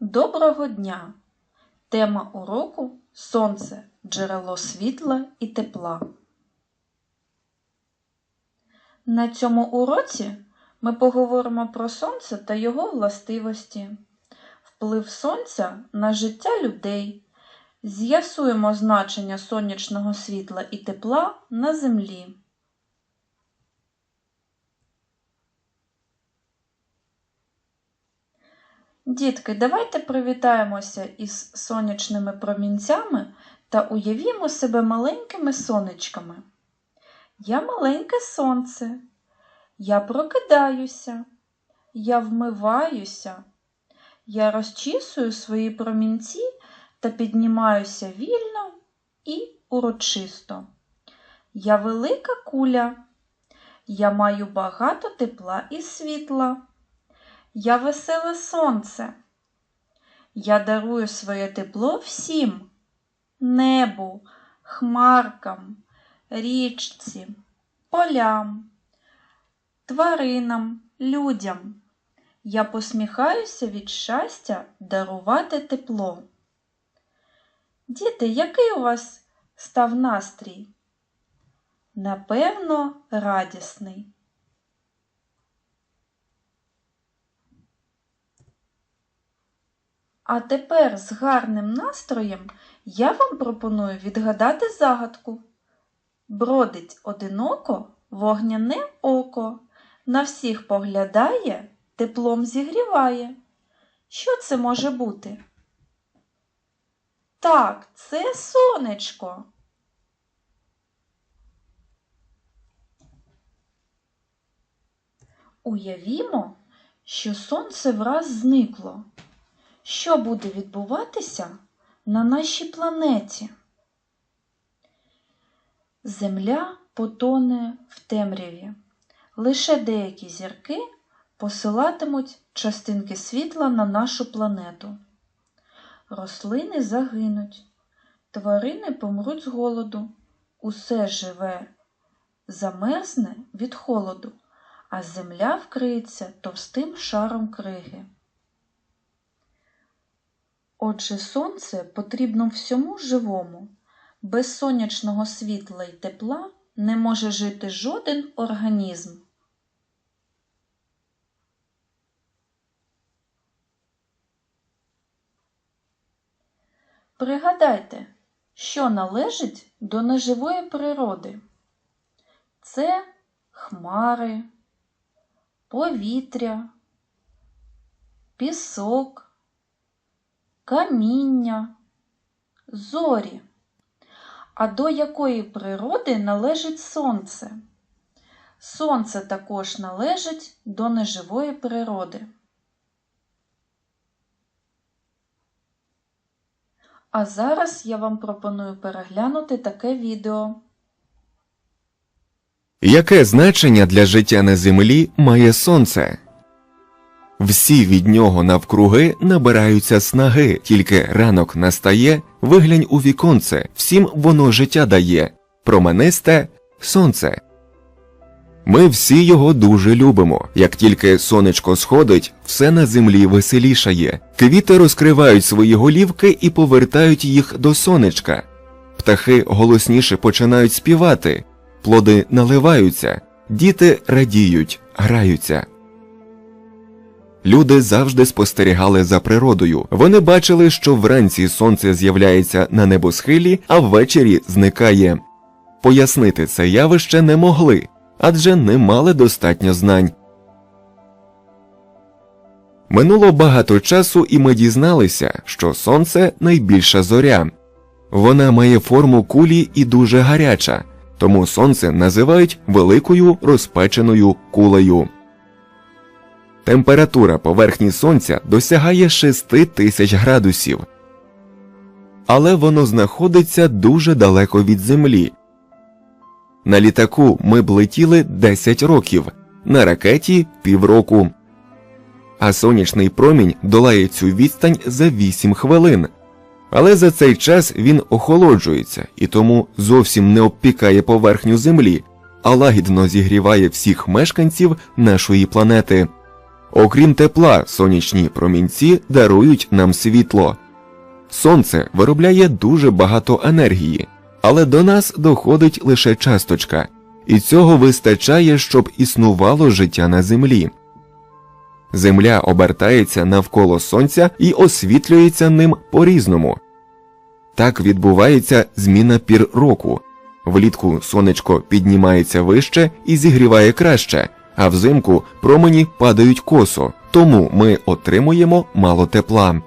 Доброго дня! Тема уроку Сонце джерело світла і тепла. На цьому уроці ми поговоримо про сонце та його властивості, вплив сонця на життя людей, з'ясуємо значення сонячного світла і тепла на землі. Дітки, давайте привітаємося із сонячними промінцями та уявімо себе маленькими сонечками. Я маленьке сонце, я прокидаюся, я вмиваюся, я розчісую свої промінці та піднімаюся вільно і урочисто. Я велика куля, я маю багато тепла і світла. Я веселе сонце. Я дарую своє тепло всім небу, хмаркам, річці, полям, тваринам, людям. Я посміхаюся від щастя дарувати тепло. Діти, який у вас став настрій? Напевно, радісний. А тепер з гарним настроєм я вам пропоную відгадати загадку. Бродить одиноко вогняне око, на всіх поглядає, теплом зігріває. Що це може бути? Так, це сонечко. Уявімо, що сонце враз зникло. Що буде відбуватися на нашій планеті? Земля потоне в темряві. Лише деякі зірки посилатимуть частинки світла на нашу планету. Рослини загинуть, тварини помруть з голоду, усе живе замерзне від холоду, а земля вкриється товстим шаром криги. Отже, сонце потрібно всьому живому. Без сонячного світла й тепла не може жити жоден організм. Пригадайте, що належить до неживої природи. Це хмари, повітря, пісок, каміння, зорі. А до якої природи належить сонце? Сонце також належить до неживої природи. А зараз я вам пропоную переглянути таке відео. Яке значення для життя на землі має сонце? Всі від нього навкруги набираються снаги, тільки ранок настає, виглянь у віконце, всім воно життя дає, променисте сонце. Ми всі його дуже любимо. Як тільки сонечко сходить, все на землі веселішає. Квіти розкривають свої голівки і повертають їх до сонечка. Птахи голосніше починають співати, плоди наливаються, діти радіють, граються. Люди завжди спостерігали за природою. Вони бачили, що вранці сонце з'являється на небосхилі, а ввечері зникає. Пояснити це явище не могли, адже не мали достатньо знань. Минуло багато часу, і ми дізналися, що сонце найбільша зоря. Вона має форму кулі і дуже гаряча, тому сонце називають великою розпеченою кулею. Температура поверхні сонця досягає 6 тисяч градусів. Але воно знаходиться дуже далеко від землі. На літаку ми б летіли 10 років, на ракеті півроку. А сонячний промінь долає цю відстань за 8 хвилин. Але за цей час він охолоджується і тому зовсім не обпікає поверхню землі, а лагідно зігріває всіх мешканців нашої планети. Окрім тепла, сонячні промінці дарують нам світло. Сонце виробляє дуже багато енергії, але до нас доходить лише часточка, і цього вистачає, щоб існувало життя на землі. Земля обертається навколо сонця і освітлюється ним по-різному. Так відбувається зміна пір року. Влітку сонечко піднімається вище і зігріває краще, а взимку промені падають косо, тому ми отримуємо мало тепла.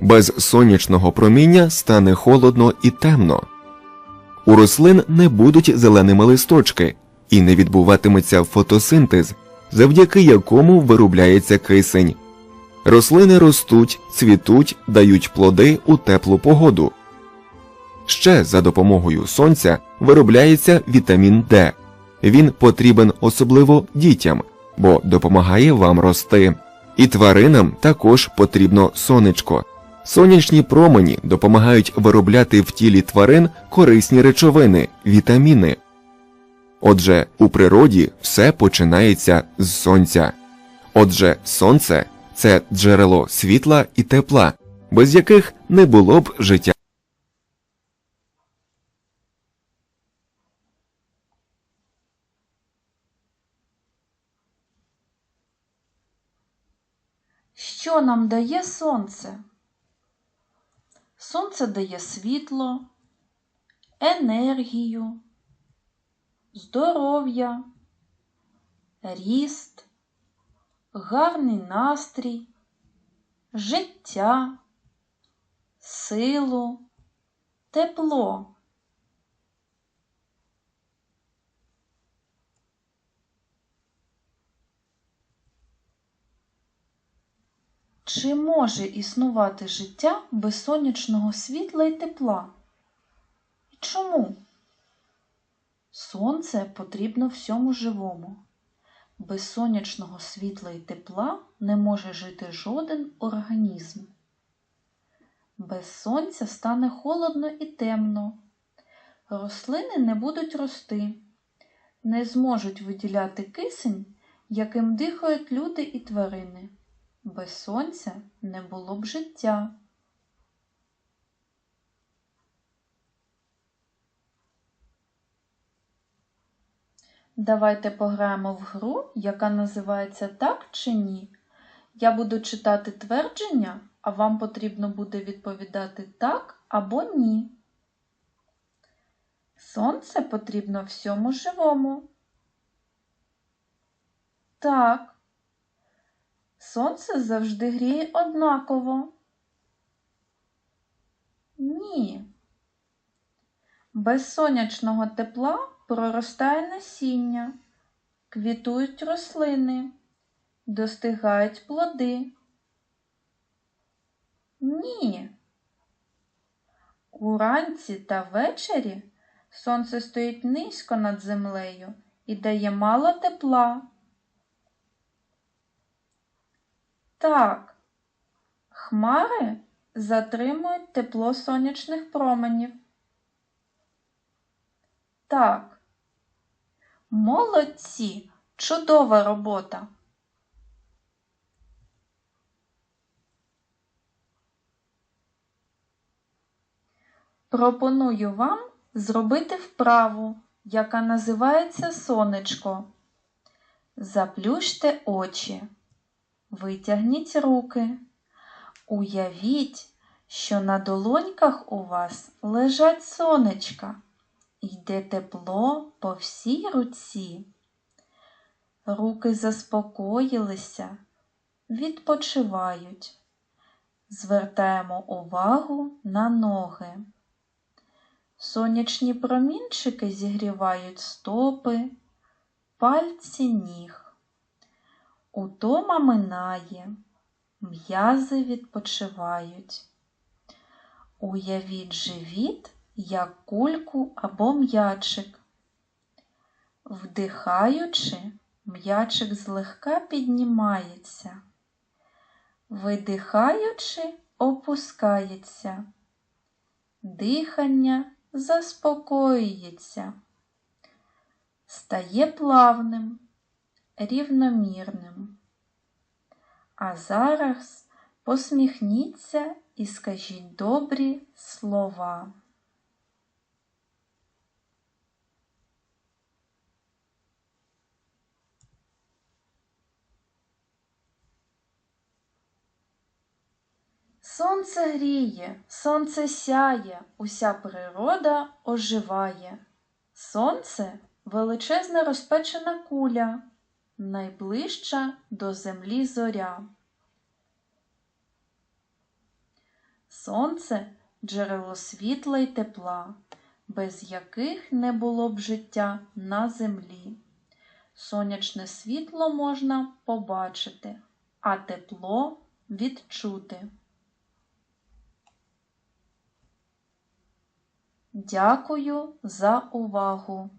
Без сонячного проміння стане холодно і темно. У рослин не будуть зеленими листочки і не відбуватиметься фотосинтез, завдяки якому виробляється кисень. Рослини ростуть, цвітуть, дають плоди у теплу погоду. Ще за допомогою сонця виробляється вітамін Д. Він потрібен особливо дітям, бо допомагає вам рости. І тваринам також потрібно сонечко. Сонячні промені допомагають виробляти в тілі тварин корисні речовини, вітаміни. Отже, у природі все починається з сонця. Отже, сонце це джерело світла і тепла, без яких не було б життя. Що нам дає сонце? Сонце дає світло, енергію, здоров'я, ріст, гарний настрій, життя, силу, тепло. Чи може існувати життя без сонячного світла і тепла? І чому? Сонце потрібно всьому живому. Без сонячного світла і тепла не може жити жоден організм. Без сонця стане холодно і темно. Рослини не будуть рости, не зможуть виділяти кисень, яким дихають люди і тварини. Без сонця не було б життя. Давайте пограємо в гру, яка називається Так чи ні. Я буду читати твердження, а вам потрібно буде відповідати так або ні. Сонце потрібно всьому живому. Так. Сонце завжди гріє однаково. Ні. Без сонячного тепла проростає насіння, квітують рослини, достигають плоди. Ні. Уранці та ввечері сонце стоїть низько над землею і дає мало тепла. Так, хмари затримують тепло сонячних променів. Так. Молодці, чудова робота. Пропоную вам зробити вправу, яка називається сонечко. Заплющте очі. Витягніть руки. Уявіть, що на долоньках у вас лежать сонечка. Йде тепло по всій руці. Руки заспокоїлися, відпочивають. Звертаємо увагу на ноги. Сонячні промінчики зігрівають стопи, пальці ніг. Утома минає, м'язи відпочивають. Уявіть живіт, як кульку або м'ячик. Вдихаючи, м'ячик злегка піднімається. Видихаючи, опускається. Дихання заспокоюється, стає плавним рівномірним. А зараз посміхніться і скажіть добрі слова. Сонце гріє, сонце сяє, уся природа оживає. Сонце величезна розпечена куля, найближча до землі зоря. Сонце джерело світла й тепла, без яких не було б життя на землі. Сонячне світло можна побачити, а тепло відчути. Дякую за увагу!